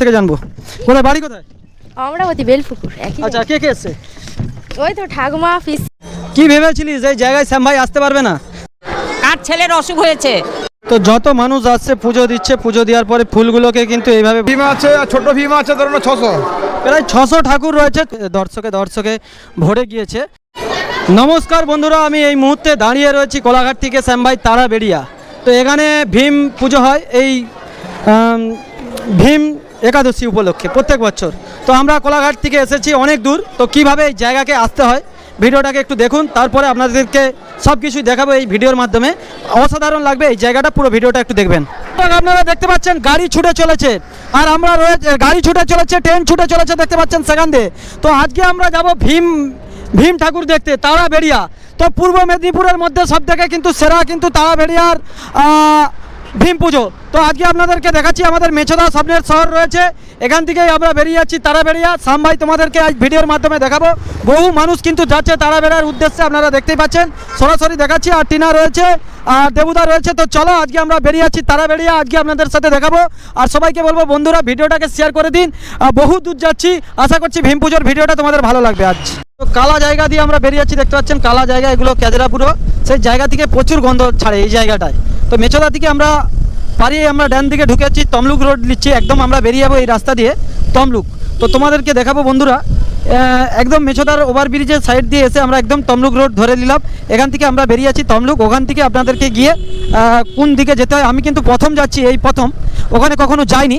থেকে জানব। কোথায় বাড়ি কোথায়? অমরাবতী বেলপুকুর একই আচ্ছা কে কে এসছে? ওই তো ঠাকুমা পিস কি ভেবেছিলিস এই জায়গায় শ্যাম ভাই আসতে পারবে না? কার ছেলের অসুখ হয়েছে? তো যত মানুষ আসছে পুজো দিচ্ছে পুজো দেওয়ার পরে ফুলগুলোকে কিন্তু এইভাবে ভীম আছে আর ছোট ভীম আছে ধরুন ছশো। প্রায় ছশো ঠাকুর রয়েছে দর্শকে দর্শকে ভরে গিয়েছে। নমস্কার বন্ধুরা আমি এই মুহূর্তে দাঁড়িয়ে রয়েছি কোলাঘাট থেকে শ্যামভাই তারা বেরিয়া তো এখানে ভীম পুজো হয় এই ভীম একাদশী উপলক্ষে প্রত্যেক বছর। তো আমরা কোলাঘাট থেকে এসেছি অনেক দূর, তো কীভাবে এই জায়গাকে আসতে হয় ভিডিওটাকে একটু দেখুন, তারপরে আপনাদেরকে সব কিছুই দেখাবো এই ভিডিওর মাধ্যমে। অসাধারণ লাগবে এই জায়গাটা, পুরো ভিডিওটা একটু দেখবেন। আপনারা দেখতে পাচ্ছেন গাড়ি ছুটে চলেছে, আর আমরা রয়েছে, গাড়ি ছুটে চলেছে, ট্রেন ছুটে চলেছে দেখতে পাচ্ছেন সেখান দিয়ে। তো আজকে আমরা যাব ভীম ভীম ঠাকুর দেখতে তারা বেরিয়া তো পূর্ব মেদিনীপুরের মধ্যে সব থেকে কিন্তু সেরা কিন্তু তারা বেরিয়ার ভীম পুজো তো আজকে আপনাদেরকে দেখাচ্ছি আমাদের মেছদা স্বপ্নের শহর রয়েছে। এখান থেকেই আমরা বেরিয়ে যাচ্ছি তারা বেরিয়া সাম ভাই, তোমাদেরকে আজ ভিডিওর মাধ্যমে দেখাবো। বহু মানুষ কিন্তু যাচ্ছে তারা বেড়ার উদ্দেশ্যে, আপনারা দেখতেই পাচ্ছেন। সরাসরি দেখাচ্ছি, আর টিনা রয়েছে, আর দেবুদা রয়েছে। তো চলো, আজকে আমরা বেরিয়ে যাচ্ছি তারা বেরিয়া আজকে আপনাদের সাথে দেখাবো। আর সবাইকে বলব, বন্ধুরা, ভিডিওটাকে শেয়ার করে দিন। বহু দূর যাচ্ছি। আশা করছি ভীম পুজোর ভিডিওটা তোমাদের ভালো লাগবে আজ। কালা জায়গা দিয়ে আমরা বেরিয়ে যাচ্ছি, দেখতে পাচ্ছেন কালা জায়গা, এগুলো ক্যাজরাপুরো সেই জায়গা থেকে প্রচুর গন্ধ ছাড়ে এই জায়গাটায়। তো মেচদা থেকে আমরা পারিয়ে আমরা ডান দিকে ঢুকেছি তমলুক রোড নিচ্ছি একদম আমরা বেরিয়ে যাব এই রাস্তা দিয়ে তমলুক। তো তোমাদেরকে দেখাবো বন্ধুরা একদম মেছোদার ওভারব্রিজের সাইড দিয়ে এসে আমরা একদম তমলুক রোড ধরে নিলাম। এখান থেকে আমরা বেরিয়ে আছি তমলুক, ওখান থেকে আপনাদেরকে গিয়ে কোন দিকে যেতে হয়, আমি কিন্তু প্রথম যাচ্ছি, এই প্রথম। ওখানে কখনো যাইনি।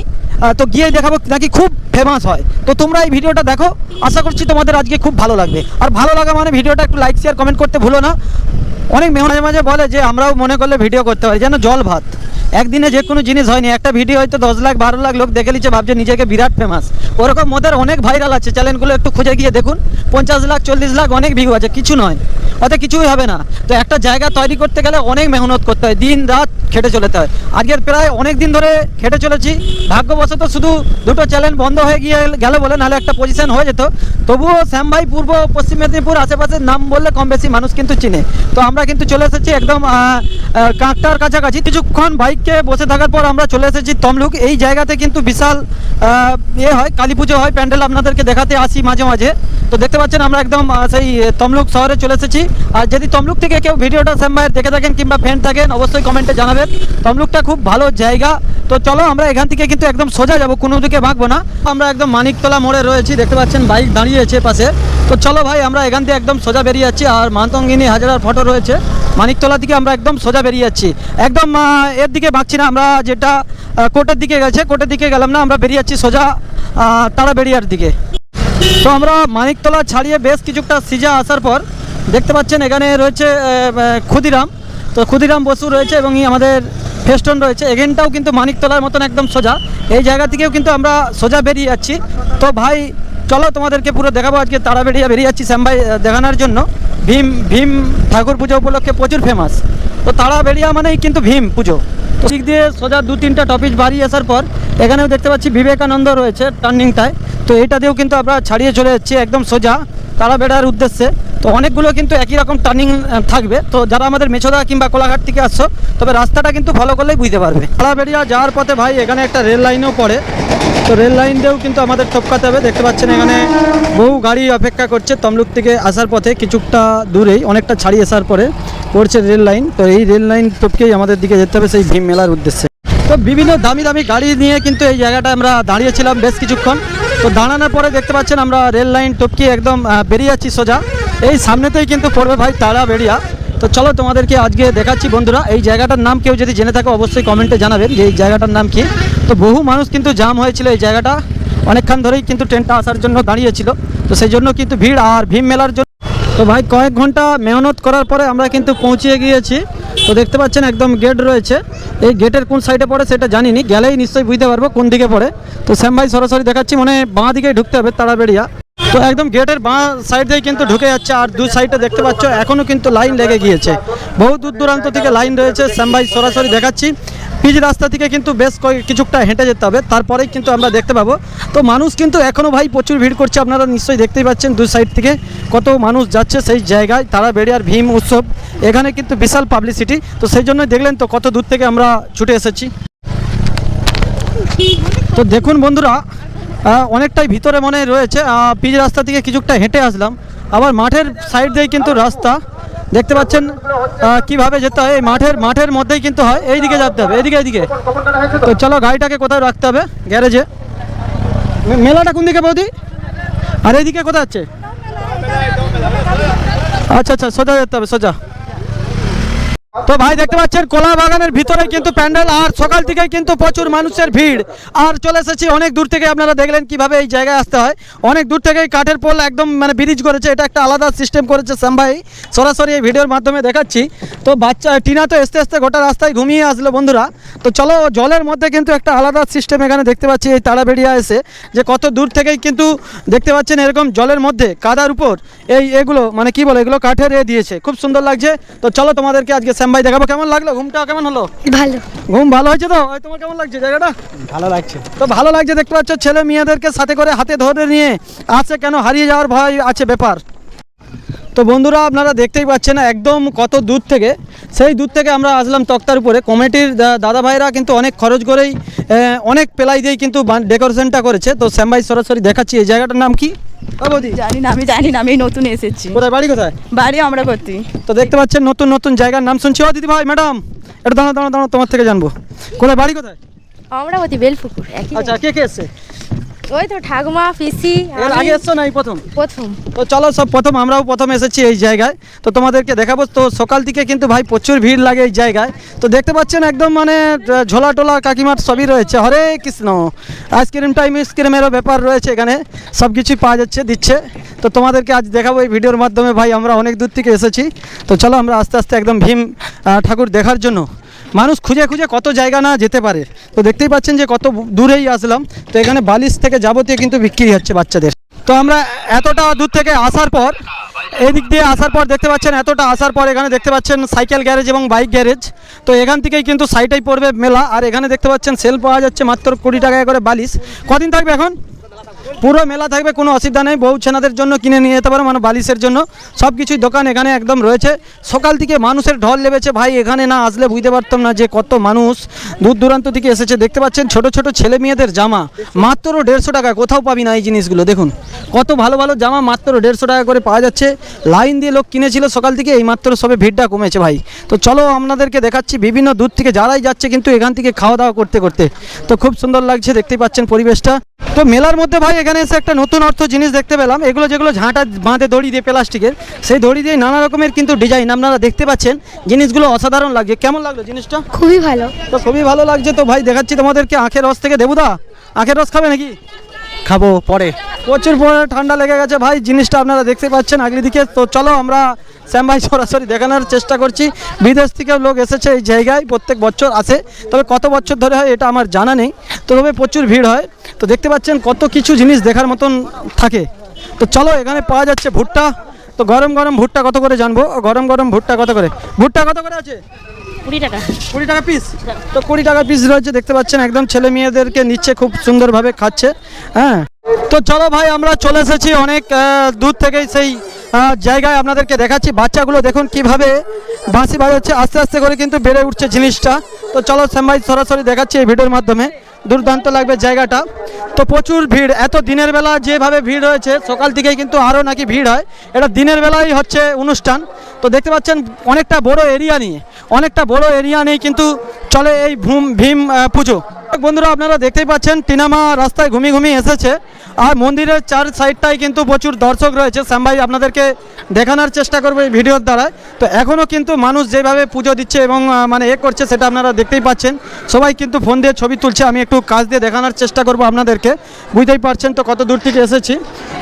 তো গিয়ে দেখাবো নাকি খুব ফেমাস হয়। তো তোমরা এই ভিডিওটা দেখো। আশা করছি তোমাদের আজকে খুব ভালো লাগবে। আর ভালো লাগা মানে ভিডিওটা একটু লাইক শেয়ার কমেন্ট করতে ভুলো না। অনেক মাঝে মাঝে বলে যে, আমরাও মনে করলে ভিডিও করতে পারি। যেন জল ভাত। একদিনে যে কোনো জিনিস হয়নি। একটা ভিডিও হয়তো দশ লাখ, বারো লাখ লোক দেখে নিচ্ছে, ভাবছে নিজেকে বিরাট ফেমাস ওরকম মোদের অনেক ভাইরাল আছে। চ্যানেলগুলো একটু খুঁজে গিয়ে দেখুন। পঞ্চাশ লাখ, চল্লিশ লাখ অনেক ভিউ আছে। কিছু নয়। অত কিছুই হবে না। তো একটা জায়গা তৈরি করতে গেলে অনেক মেহনত করতে হয়। দিন রাত খেটে চলেতে হয়। আজকের প্রায় অনেক দিন ধরে খেটে চলেছি। ভাগ্যবশত শুধু দুটো চ্যানেল বন্ধ হয়ে গিয়ে গেল বলে নাহলে একটা পজিশন হয়ে যেত। তবুও শ্যাম ভাই পূর্ব, পশ্চিম মেদিনীপুর আশেপাশের নাম বললে কম বেশি মানুষ কিন্তু চিনে। তো আমরা কিন্তু চলে এসেছি একদম কাঁকটার কাছাকাছি। কিছুক্ষণ বাইককে বসে থাকার পর আমরা চলে এসেছি তমলুক। এই জায়গাতে কিন্তু বিশাল ইয়ে হয়, কালী পুজো হয়, প্যান্ডেল আপনাদেরকে দেখাতে আসি মাঝে মাঝে। তো দেখতে পাচ্ছেন আমরা একদম সেই তমলুক শহরে চলে এসেছি। আর যদি তমলুক থেকে কেউ ভিডিওটা শ্যাম দেখে থাকেন কিংবা ফ্রেন্ড থাকেন, অবশ্যই কমেন্টে জানাবেন। তমলুকটা খুব ভালো জায়গা। তো চলো আমরা এখান থেকে কিন্তু একদম সোজা যাব কোনো দিকে ভাগবো না। আমরা একদম মানিকতলা মোড়ে রয়েছি দেখতে পাচ্ছেন বাইক দাঁড়িয়েছে পাশে। তো চলো ভাই আমরা এখান থেকে একদম সোজা বেরিয়ে যাচ্ছি আর মাতঙ্গিনী হাজারার ফটো রয়েছে। মানিকতলা থেকে আমরা একদম সোজা বেরিয়ে যাচ্ছি। একদম এর দিকে ভাগছি না আমরা যেটা আহ, কোর্টের দিকে গেছে কোর্টের দিকে গেলাম না আমরা বেরিয়ে যাচ্ছি সোজা আহ, তারাবেড়িয়ার দিকে। তো আমরা মানিকতলা ছাড়িয়ে বেশ কিছুটা সিজা আসার পর দেখতে পাচ্ছেন এখানে রয়েছে ক্ষুদিরাম। তো ক্ষুদিরাম বসু রয়েছে এবং আমাদের ফেস্টন রয়েছে। এখানটাও কিন্তু মানিকতলার মতন একদম সোজা। এই জায়গা থেকেও কিন্তু আমরা সোজা বেরিয়ে যাচ্ছি। তো ভাই, চলো তোমাদেরকে পুরো দেখাবো আজকে তারা বেরিয়ে বেরিয়ে যাচ্ছি শ্যাম ভাই দেখানোর জন্য। ভীম ভীম ঠাকুর পুজো উপলক্ষে প্রচুর ফেমাস তো তারা বেরিয়া মানেই কিন্তু ভীম পুজো। তো দিক দিয়ে সোজা দু তিনটা টপিক বাড়িয়ে আসার পর, এখানেও দেখতে পাচ্ছি বিবেকানন্দ রয়েছে টার্নিংটায় তো এটা দিয়েও কিন্তু আমরা ছাড়িয়ে চলে যাচ্ছি একদম সোজা। তারা বেড়ার উদ্দেশ্যে, তো অনেকগুলো কিন্তু একই রকম টার্নিং থাকবে। তো যারা আমাদের মেছদা কিংবা কোলাঘাট থেকে আসছো, তবে রাস্তাটা কিন্তু ফলো করলেই বুঝতে পারবে। তারা বেরিয়া যাওয়ার পথে ভাই, এখানে একটা রেল লাইনও পড়ে। তো রেল লাইন দিয়েও কিন্তু আমাদের টপকাতে হবে। দেখতে পাচ্ছেন এখানে বহু গাড়ি অপেক্ষা করছে তমলুক থেকে আসার পথে, কিছুটা দূরেই, অনেকটা ছাড়িয়ে আসার পরে পড়ছে রেল লাইন। তো এই রেল লাইন টপকেই আমাদের দিকে যেতে হবে সেই ভীম মেলার উদ্দেশ্যে। তো বিভিন্ন দামি দামি গাড়ি নিয়ে কিন্তু এই জায়গাটা আমরা দাঁড়িয়েছিলাম বেশ কিছুক্ষণ। তো দাঁড়ানোর পরে দেখতে পাচ্ছেন আমরা রেল লাইন টপকে একদম বেরিয়ে যাচ্ছি সোজা। এই সামনেতেই কিন্তু পড়বে ভাই তারা বেরিয়া তো চলো তোমাদেরকে আজকে দেখাচ্ছি বন্ধুরা, এই জায়গাটার নাম কেউ যদি জেনে থাকে অবশ্যই কমেন্টে জানাবেন যে এই জায়গাটার নাম কি। তো বহু মানুষ কিন্তু জাম হয়েছিল এই জায়গাটা। অনেকক্ষণ ধরেই কিন্তু ট্রেনটা আসার জন্য দাঁড়িয়েছিল। তো সেই জন্য কিন্তু ভিড় আর ভীম মেলার জন্য তো ভাই, কয়েক ঘণ্টা মেহনত করার পরে আমরা কিন্তু পৌঁছিয়ে গিয়েছি। তো দেখতে পাচ্ছেন একদম গেট রয়েছে। এই গেটের কোন সাইডে পড়ে সেটা জানিনি, গেলেই নিশ্চয়ই বুঝতে পারব কোন দিকে পড়ে। তো শ্যাম ভাই সরাসরি দেখাচ্ছি মানে বাঁ দিকেই ঢুকতে হবে তাড়াবেড়িয়া তো একদম গেটের বাঁ সাইড দিয়ে কিন্তু ঢুকে যাচ্ছে, আর দু সাইডে দেখতে পাচ্ছ এখনও কিন্তু লাইন লেগে গিয়েছে। বহু দূর দূরান্ত থেকে লাইন রয়েছে, শ্যাম ভাই সরাসরি দেখাচ্ছি। পিচ রাস্তা থেকে কিন্তু বেশ কয়েক কিছুটা হেঁটে যেতে হবে, তারপরেই কিন্তু আমরা দেখতে পাবো। তো মানুষ কিন্তু এখনও ভাই প্রচুর ভিড় করছে, আপনারা নিশ্চয়ই দেখতেই পাচ্ছেন দু সাইড থেকে কত মানুষ যাচ্ছে সেই জায়গায় তারা বেড়িয়ার ভীম উৎসব, এখানে কিন্তু বিশাল পাবলিসিটি তো সেই জন্যই দেখলেন তো কত দূর থেকে আমরা ছুটে এসেছি। তো দেখুন বন্ধুরা অনেকটাই ভিতরে মনে রয়েছে পিচ রাস্তা থেকে কিছুটা হেঁটে আসলাম। আবার মাঠের সাইড দিয়ে কিন্তু রাস্তা। দেখতে পাচ্ছেন কীভাবে যেতে হয়? এই মাঠের মাঠের মধ্যেই কিন্তু হয়। এইদিকে যেতে হবে, এইদিকে এইদিকে। তো চলো, গাড়িটাকে কোথায় রাখতে হবে? গ্যারেজে। মেলাটা কোন দিকে বৌদি? আর এইদিকে কোথায় আছে আচ্ছা আচ্ছা সোজা যেতে হবে, সোজা। তো ভাই দেখতে পাচ্ছেন কলা বাগানের ভিতরে কিন্তু প্যান্ডেল, আর সকাল থেকেই কিন্তু প্রচুর মানুষের ভিড়। আর চলে এসেছি, অনেক দূর থেকে আপনারা দেখলেন কীভাবে এই জায়গায় আসতে হয়। অনেক দূর থেকেই কাঠের পোল একদম মানে ব্রিজ করেছে, এটা একটা আলাদা সিস্টেম করেছে শ্যাম ভাই। সরাসরি এই ভিডিওর মাধ্যমে দেখাচ্ছি। তো বাচ্চা, টিনা তো আস্তে আস্তে গোটা রাস্তায় ঘুমিয়ে আসলো বন্ধুরা। তো চলো, জলের মধ্যে কিন্তু একটা আলাদা সিস্টেম এখানে দেখতে পাচ্ছি, এই তাড়াবেড়িয়া এসে। যে কত দূর থেকেই কিন্তু দেখতে পাচ্ছেন এরকম জলের মধ্যে, কাদার উপর। এই এগুলো মানে কি বলে, এগুলো কাঠের এ দিয়েছে। খুব সুন্দর লাগছে। তো চলো তোমাদেরকে আজকে শ্যাম দেখাবো কেমন লাগল? ঘুমটা কেমন হলো? ভালো। ঘুম ভালো হয়েছে তো? ওই তোমার কেমন লাগছে জায়গাটা? ভালো লাগছে। তো ভালো লাগছে দেখতে পাচ্ছ ছেলে মেয়েদেরকে সাথে করে হাতে ধরে নিয়ে আছে কেন? হারিয়ে যাওয়ার ভয় আছে ব্যাপার। তো বন্ধুরা আপনারা দেখতেই পাচ্ছেন একদম কত দূর থেকে। সেই দূর থেকে আমরা আসলাম তক্তার উপরে। কমিটির দাদা ভাইরা কিন্তু অনেক খরচ করেই অনেক পেলাই দিয়েই কিন্তু ডেকোরেশনটা করেছে। তো শ্যাম ভাই সরাসরি দেখাচ্ছি এই জায়গাটার নাম কি? জানি না আমি জানি না আমি নতুন এসেছি। কোথায় বাড়ি কোথায়? বাড়ি আমরা করতি তো দেখতে পাচ্ছেন নতুন নতুন জায়গার নাম শুনছি। ও দিদি ভাই ম্যাডাম এটা দাঁড়া দাঁড়া দাঁড়া তোমার থেকে জানব। কোথায় বাড়ি কোথায়? বেলপুকুর আচ্ছা কে কে এসছে? ওই তো ঠাকুমা পিসি এর আগে এসছো না এই প্রথম? প্রথম। তো চলো সব প্রথম আমরাও প্রথম এসেছি এই জায়গায়। তো তোমাদেরকে দেখাবো তো সকাল থেকে কিন্তু ভাই প্রচুর ভিড় লাগে এই জায়গায়। তো দেখতে পাচ্ছেন একদম মানে ঝোলা টোলা কাকিমার সবই রয়েছে। Hare Krishna. Ice cream time আইসক্রিমেরও ব্যাপার রয়েছে এখানে। সব কিছুই পাওয়া যাচ্ছে দিচ্ছে। তো তোমাদেরকে আজ দেখাবো এই ভিডিওর মাধ্যমে ভাই আমরা অনেক দূর থেকে এসেছি। তো চলো আমরা আস্তে আস্তে একদম ভীম ঠাকুর দেখার জন্য। মানুষ খুঁজে খুঁজে কত জায়গা না যেতে পারে। তো দেখতেই পাচ্ছেন যে কত দূরেই আসলাম। তো এখানে বালিশ থেকে যাবতীয় কিন্তু বিক্রি হচ্ছে বাচ্চাদের। তো আমরা এতটা দূর থেকে আসার পর, এদিক দিয়ে আসার পর দেখতে পাচ্ছেন, এতটা আসার পর এখানে দেখতে পাচ্ছেন সাইকেল গ্যারেজ এবং বাইক গ্যারেজ। তো এখান থেকেই কিন্তু সাইটাই পড়বে মেলা। আর এখানে দেখতে পাচ্ছেন সেল পাওয়া যাচ্ছে মাত্র কুড়ি টাকায় করে বালিশ। কদিন থাকবে এখন? পুরো মেলা থাকবে, কোনো অসুবিধা নেই। বউ ছেনাদের জন্য কিনে নিয়ে যেতে পারো মানে বালিশের জন্য। সব কিছুই দোকান এখানে একদম রয়েছে। সকাল থেকে মানুষের ঢল লেবেছে ভাই, এখানে না আসলে বুঝতে পারতাম না যে কত মানুষ দূর দূরান্ত থেকে এসেছে। দেখতে পাচ্ছেন, ছোট ছোট ছেলে মেয়েদের জামা, মাত্র দেড়শো টাকা, কোথাও পাবি না এই জিনিসগুলো, দেখুন। কত ভালো ভালো জামা, মাত্র দেড়শো টাকা করে পাওয়া যাচ্ছে। লাইন দিয়ে লোক কিনেছিল সকাল থেকে, এই মাত্র সবে ভিড়টা কমেছে, ভাই। তো চলো, আপনাদেরকে দেখাচ্ছি বিভিন্ন দূর থেকে, যারাই যাচ্ছে কিন্তু এখান থেকে খাওয়া দাওয়া করতে করতে। তো খুব সুন্দর লাগছে, দেখতেই পাচ্ছেন পরিবেশটা। তো মেলার মধ্যে, ভাই এখানে এসে একটা নতুন অর্থ জিনিস দেখতে পেলাম। এগুলো যেগুলো ঝাঁটা বাঁধে দড়ি দিয়ে প্লাস্টিকের সেই দড়ি দিয়ে নানা রকমের কিন্তু ডিজাইন আপনারা দেখতে পাচ্ছেন। জিনিসগুলো অসাধারণ লাগছে। কেমন লাগল জিনিসটা? খুবই ভালো। তো খুবই ভালো লাগছে তো ভাই দেখাচ্ছি তোমাদেরকে আখের রস থেকে দেবুদা। আখের রস খাবে নাকি? খাব পরে। প্রচুর পরে ঠান্ডা লেগে গেছে ভাই, জিনিসটা আপনারা দেখতে পাচ্ছেন আগলি দিকে তো চলো আমরা শ্যাম ভাই সরাসরি দেখানোর চেষ্টা করছি। বিদেশ থেকেও লোক এসেছে এই জায়গায়, প্রত্যেক বছর আসে। তবে কত বছর ধরে হয় এটা আমার জানা নেই। তো তবে প্রচুর ভিড় হয়। তো দেখতে পাচ্ছেন কত কিছু জিনিস দেখার মতন থাকে। তো চলো এখানে পাওয়া যাচ্ছে ভুট্টা। তো গরম গরম ভুট্টা কত করে জানব? গরম গরম ভুট্টা কত করে? ভুট্টা কত করে আছে? কুড়ি টাকা। কুড়ি টাকা পিস তো কুড়ি টাকা পিস রয়েছে দেখতে পাচ্ছেন একদম ছেলে মেয়েদেরকে নিচ্ছে খুব সুন্দরভাবে খাচ্ছে হ্যাঁ। তো চলো ভাই আমরা চলে এসেছি অনেক দূর থেকেই সেই জায়গায় আপনাদেরকে দেখাচ্ছি। বাচ্চাগুলো দেখুন কীভাবে বাঁশি বাজাচ্ছে আস্তে আস্তে করে কিন্তু বেড়ে উঠছে জিনিসটা। তো চলো শ্যাম ভাই সরাসরি দেখাচ্ছি এই ভিডিওর মাধ্যমে। দুর্দান্ত লাগবে জায়গাটা। তো প্রচুর ভিড়। এত দিনের বেলা যেভাবে ভিড় হয়েছে সকাল থেকেই কিন্তু আরও নাকি ভিড় হয়। এটা দিনের বেলায় হচ্ছে অনুষ্ঠান। তো দেখতে পাচ্ছেন, অনেকটা বড় এরিয়া নিয়ে, অনেকটা বড় এরিয়া নিয়ে কিন্তু চলে এই ভূম, ভীম পুজো। বন্ধুরা, আপনারা দেখতেই পাচ্ছেন, টিনামা রাস্তায় ঘুমিয়ে ঘুমিয়ে এসেছে। আর মন্দিরের চার সাইডটাই কিন্তু প্রচুর দর্শক রয়েছে। শ্যাম ভাই, আপনাদেরকে দেখানোর চেষ্টা করব এই ভিডিওর দ্বারা তো এখনও কিন্তু মানুষ যেভাবে পুজো দিচ্ছে এবং মানে এ করছে সেটা আপনারা দেখতেই পাচ্ছেন। সবাই কিন্তু ফোন দিয়ে ছবি তুলছে, আমি একটু কাজ দিয়ে দেখানোর চেষ্টা করব আপনাদেরকে। বুঝতেই পারছেন তো কত দূর থেকে এসেছি।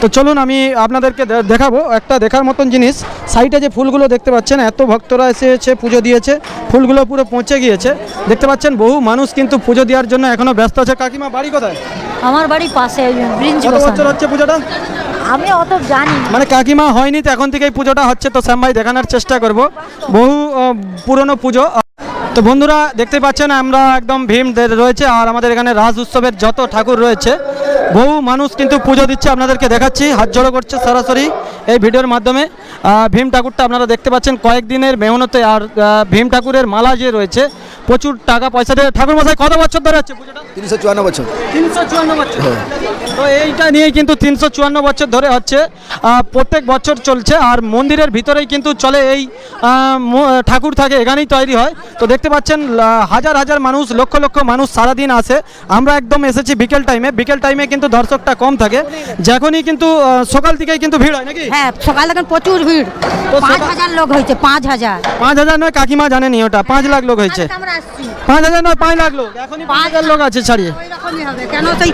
তো চলুন আমি আপনাদেরকে দেখাবো একটা দেখার মতন জিনিস। সাইডে যে ফুলগুলো দেখতে পাচ্ছেন, এত ভক্তরা এসেছে, পুজো দিয়েছে। ফুলগুলো পুরো পৌঁছে গিয়েছে। দেখতে পাচ্ছেন বহু মানুষ কিন্তু পুজো দেওয়ার জন্য এখনও ব্যস্ত আছে। কাকিমা, বাড়ি কোথায়? আমার বাড়ি পাশে কত বছর হচ্ছে পুজোটা? আমি অত জানি। মানে কাকিমা হয়নি তো এখন থেকে পুজোটা হচ্ছে তো শ্যাম ভাই দেখানোর চেষ্টা করব। বহু পুরনো পুজো। তো বন্ধুরা দেখতে পাচ্ছেন আমরা একদম ভীম রয়েছে আর আমাদের এখানে রাজ উৎসবের যত ঠাকুর রয়েছে বহু মানুষ কিন্তু পুজো দিচ্ছে আপনাদেরকে দেখাচ্ছি হাত জড়ো করছে সরাসরি এই ভিডিওর মাধ্যমে। ভীম ঠাকুরটা আপনারা দেখতে পাচ্ছেন কয়েকদিনের মেহনতে আর ভীম ঠাকুরের মালা যে রয়েছে প্রচুর টাকা পয়সা দিয়ে ঠাকুর মশাই কত বছর ধরে হচ্ছে পুজোটা? তিনশো চুয়ান্ন বছর। তিনশো চুয়ান্ন বছর। তো এইটা নিয়েই কিন্তু তিনশো চুয়ান্ন বছর ধরে হচ্ছে প্রত্যেক বছর চলছে আর মন্দিরের ভিতরেই কিন্তু চলে এই ঠাকুর থাকে এখানেই তৈরি হয়। তো দেখতে পাচ্ছেন হাজার হাজার মানুষ লক্ষ লক্ষ মানুষ সারাদিন আসে আমরা একদম এসেছি বিকেল টাইমে বিকেল টাইমে কিন্তু দর্শকটা কম থাকে। যখনই কিন্তু সকাল থেকেই কিন্তু ভিড় হয় নাকি? হ্যাঁ সকাল থেকে প্রচুর ভিড়। পাঁচ হাজার লোক হয়েছে পাঁচ হাজার। পাঁচ হাজার নয় কাকিমা জানেনি ওটা। পাঁচ লাখ লোক হয়েছে। পাঁচ হাজার নয় পাঁচ লাখ লোক। এখনই পাঁচ হাজার লোক আছে ছাড়িয়ে। কেন সেই